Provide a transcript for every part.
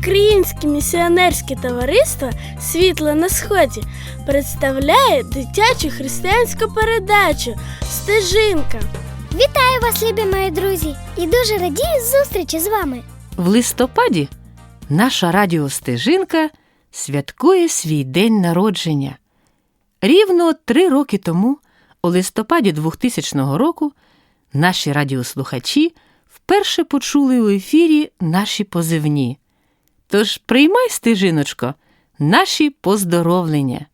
Українське місіонерське товариство Світло на Сході представляє дитячу християнську передачу Стежинка. Вітаю вас, любі мої друзі, і дуже радію зустрічі з вами. В листопаді наша радіостежинка святкує свій день народження. Рівно три роки тому, у листопаді 2000 року, наші радіослухачі вперше почули у ефірі наші позивні. Тож приймай, стежиночко, наші поздоровлення.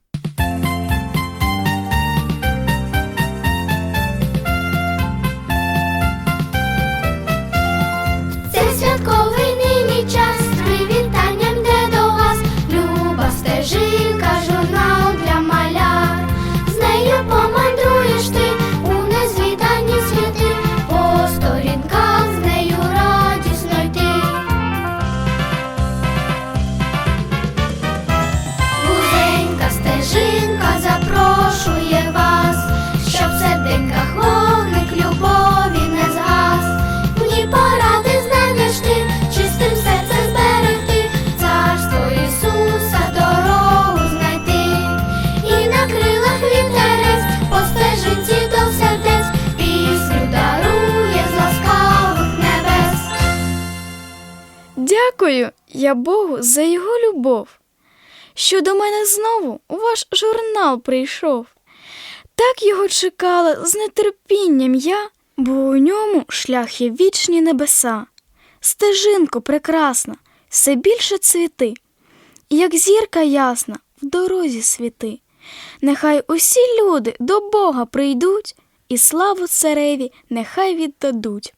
Я Богу за його любов, що до мене знову у ваш журнал прийшов. Так його чекала з нетерпінням я, бо у ньому шлях є вічні небеса. Стежинко прекрасна, все більше цвіти, як зірка ясна в дорозі світи. Нехай усі люди до Бога прийдуть, і славу цареві нехай віддадуть.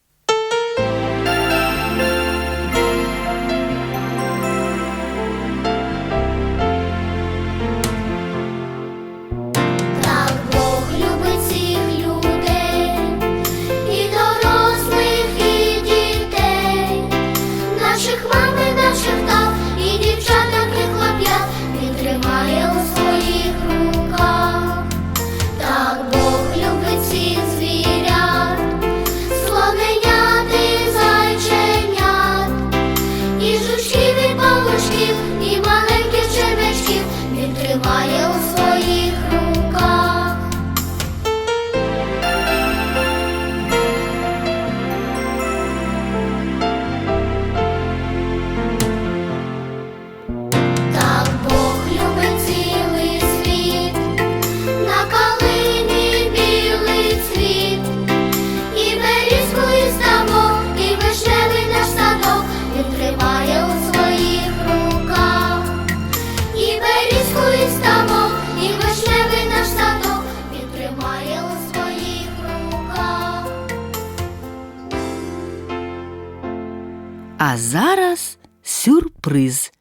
А зараз сюрприз.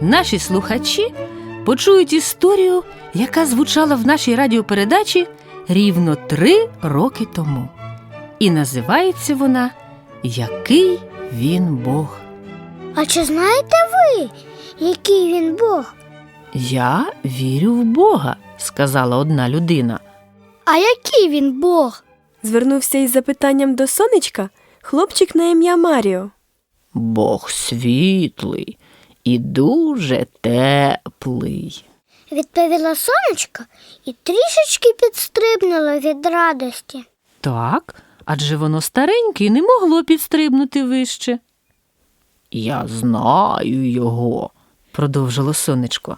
Наші слухачі почують історію, яка звучала в нашій радіопередачі рівно три роки тому. І називається вона Який він Бог. А чи знаєте ви, який він Бог? Я вірю в Бога, сказала одна людина. А який він Бог? Звернувся із запитанням до сонечка хлопчик на ім'я Маріо. Бог світлий і дуже теплий. Відповіла сонечко і трішечки підстрибнула від радості. Так, адже воно стареньке і не могло підстрибнути вище. Я знаю його, продовжило сонечко.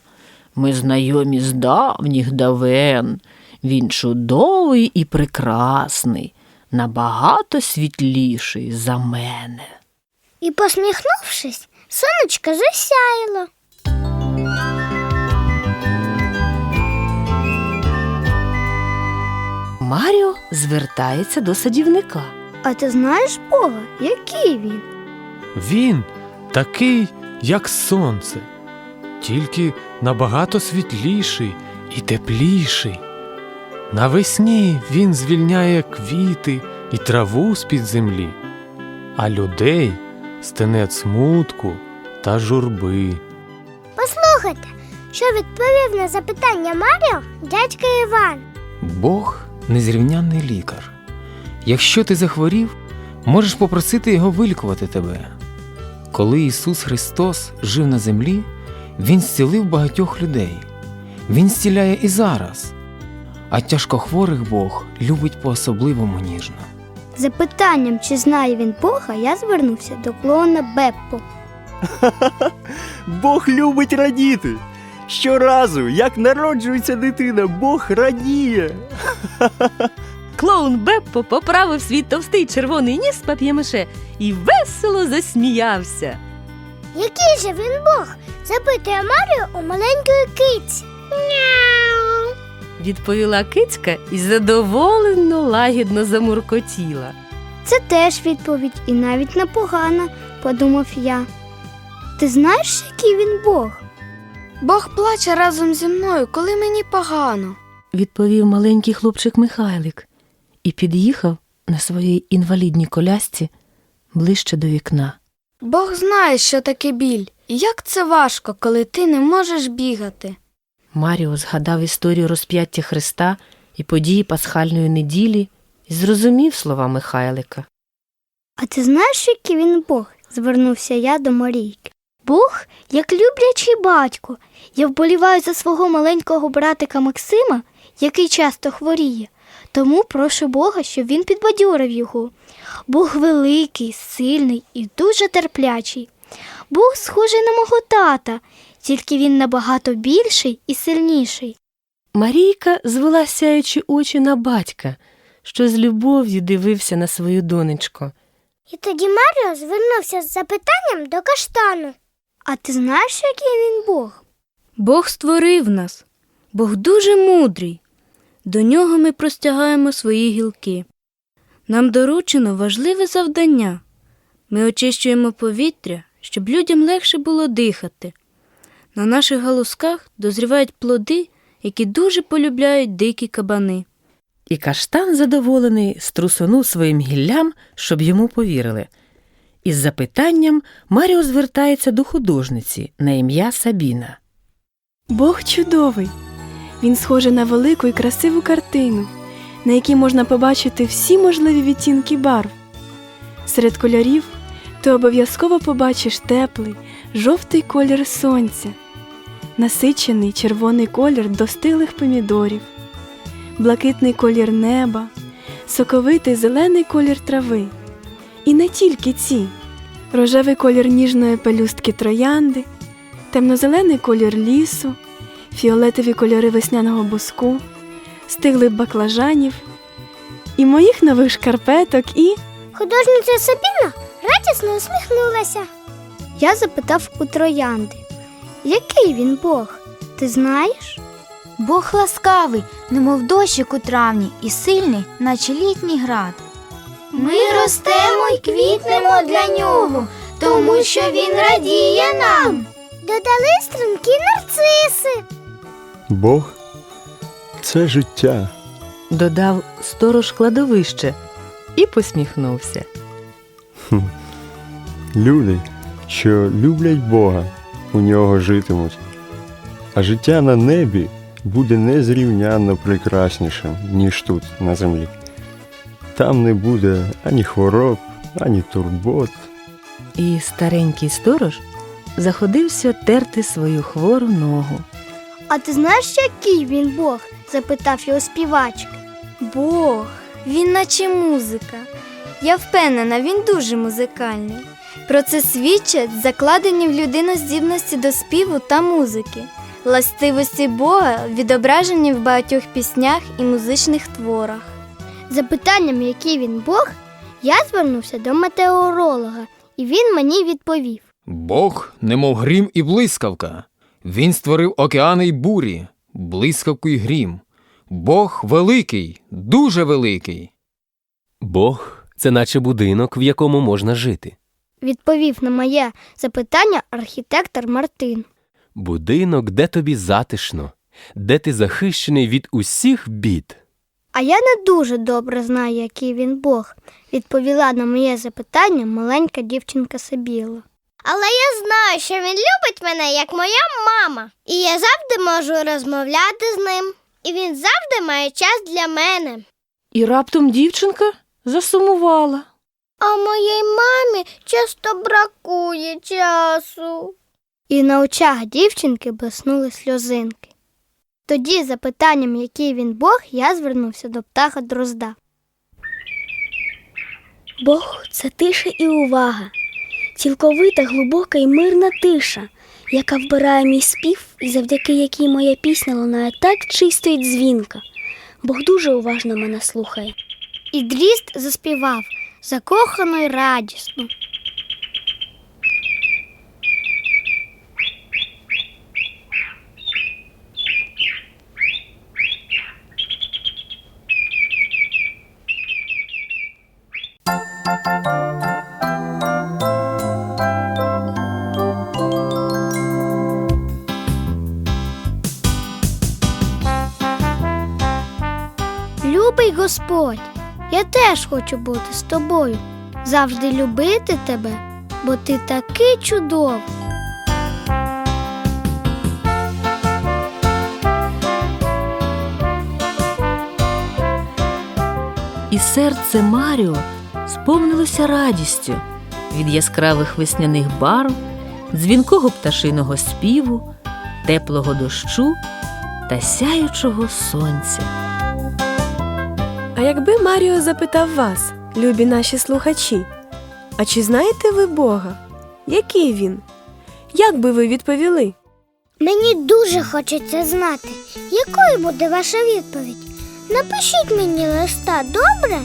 Ми знайомі з давніх давен. Він чудовий і прекрасний, набагато світліший за мене. І, посміхнувшись, сонечко засяяло. Маріо звертається до садівника. А ти знаєш Бога, який він? Він такий, як сонце, тільки набагато світліший і тепліший. Навесні він звільняє квіти і траву з-під землі, а людей стене смутку та журби. Послухайте, Що відповів на запитання Маріо дядька Іван? Бог незрівнянний лікар. Якщо ти захворів, можеш попросити його вилікувати тебе. Коли Ісус Христос жив на землі, Він зцілив багатьох людей. Він зціляє і зараз. А тяжкохворих Бог любить по-особливому ніжно. Запитанням, чи знає він Бога, я звернувся до клоуна Беппо. Бог любить радіти. Щоразу, як народжується дитина, Бог радіє. Клоун Беппо поправив свій товстий червоний ніс з пап'ємише і весело засміявся. Який же він Бог? запитує Маріо у маленької киці. Няу. Відповіла кицька і задоволено лагідно замуркотіла. Це теж відповідь і навіть непогана, подумав я. Ти знаєш, який він Бог? Бог плаче разом зі мною, коли мені погано. Відповів маленький хлопчик Михайлик і під'їхав на своїй інвалідній колясці ближче до вікна. Бог знає, що таке біль, і як це важко, коли ти не можеш бігати. Маріо згадав історію розп'яття Христа і події пасхальної неділі і зрозумів слова Михайлика. А ти знаєш, який він Бог? звернувся я до Марійки. Бог, як люблячий батько. Я вболіваю за свого маленького братика Максима, який часто хворіє. Тому прошу Бога, щоб він підбадьорив його. Бог великий, сильний і дуже терплячий. Бог схожий на мого тата, тільки він набагато більший і сильніший. Марійка звела сяючі очі на батька, що з любов'ю дивився на свою донечку. І тоді Маріо звернувся з запитанням до каштану. А ти знаєш, який він Бог? Бог створив нас. Бог дуже мудрий. До нього ми простягаємо свої гілки. Нам доручено важливе завдання. Ми очищуємо повітря, щоб людям легше було дихати. На наших галузках дозрівають плоди, які дуже полюбляють дикі кабани. І каштан задоволений струсонув своїм гіллям, щоб йому повірили. Із запитанням Маріо звертається до художниці на ім'я Сабіна. Бог чудовий. Він схожий на велику і красиву картину, на якій можна побачити всі можливі відтінки барв. Серед кольорів ти обов'язково побачиш теплий, жовтий колір сонця, насичений червоний колір достиглих помідорів, блакитний колір неба, соковитий зелений колір трави. І не тільки ці рожевий колір ніжної пелюстки троянди, темнозелений колір лісу, фіолетові кольори весняного буску, стиглих баклажанів, і моїх нових шкарпеток, і Художниця Сабіна радісно усміхнулася. Я запитав у троянди, який він Бог? Ти знаєш? Бог ласкавий, немов дощик у травні, і сильний, наче літній град. Ми ростемо й квітнемо для нього, тому що він радіє нам. Додали струнки нарциси. Бог це життя. Додав сторож кладовище і посміхнувся. Люди, що люблять Бога, у нього житимуть. А життя на небі буде незрівнянно прекраснішим, ніж тут, на землі. Там не буде ані хвороб, ані турбот. І старенький сторож заходився терти свою хвору ногу. А ти знаєш, який він Бог? запитав його співачка. Бог, він наче музика. Я впевнена, він дуже музикальний. Про це свідчать закладені в людину здібності до співу та музики. Властивості Бога відображені в багатьох піснях і музичних творах. Запитанням, який він Бог, я звернувся до метеоролога, і він мені відповів. Бог, немов грім і блискавка. Він створив океани й бурі, блискавку й грім. Бог великий, дуже великий. Бог це наче будинок, в якому можна жити. Відповів на моє запитання архітектор Мартин. Будинок, де тобі затишно, де ти захищений від усіх бід. А я не дуже добре знаю, який він Бог, відповіла на моє запитання маленька дівчинка Сабіла. Але я знаю, що він любить мене як моя мама. І я завжди можу розмовляти з ним. І він завжди має час для мене. І раптом дівчинка засумувала. А моїй мамі часто бракує часу. І на очах дівчинки блиснули сльозинки. Тоді, за питанням, який він Бог, я звернувся до птаха Дрозда. Бог це тиша і увага, цілковита, глибока і мирна тиша, яка вбирає мій спів і завдяки якій моя пісня лунає так чисто і дзвінка. Бог дуже уважно мене слухає. І дріст заспівав закохано й радісно. Любий Господь, я теж хочу бути з тобою, завжди любити тебе, бо ти такий чудовий. І серце Маріо сповнилося радістю від яскравих весняних барв, дзвінкого пташиного співу, теплого дощу та сяючого сонця. А якби Маріо запитав вас, любі наші слухачі, а чи знаєте ви Бога? Який він? Як би ви відповіли? Мені дуже хочеться знати, якою буде ваша відповідь. Напишіть мені листа, добре?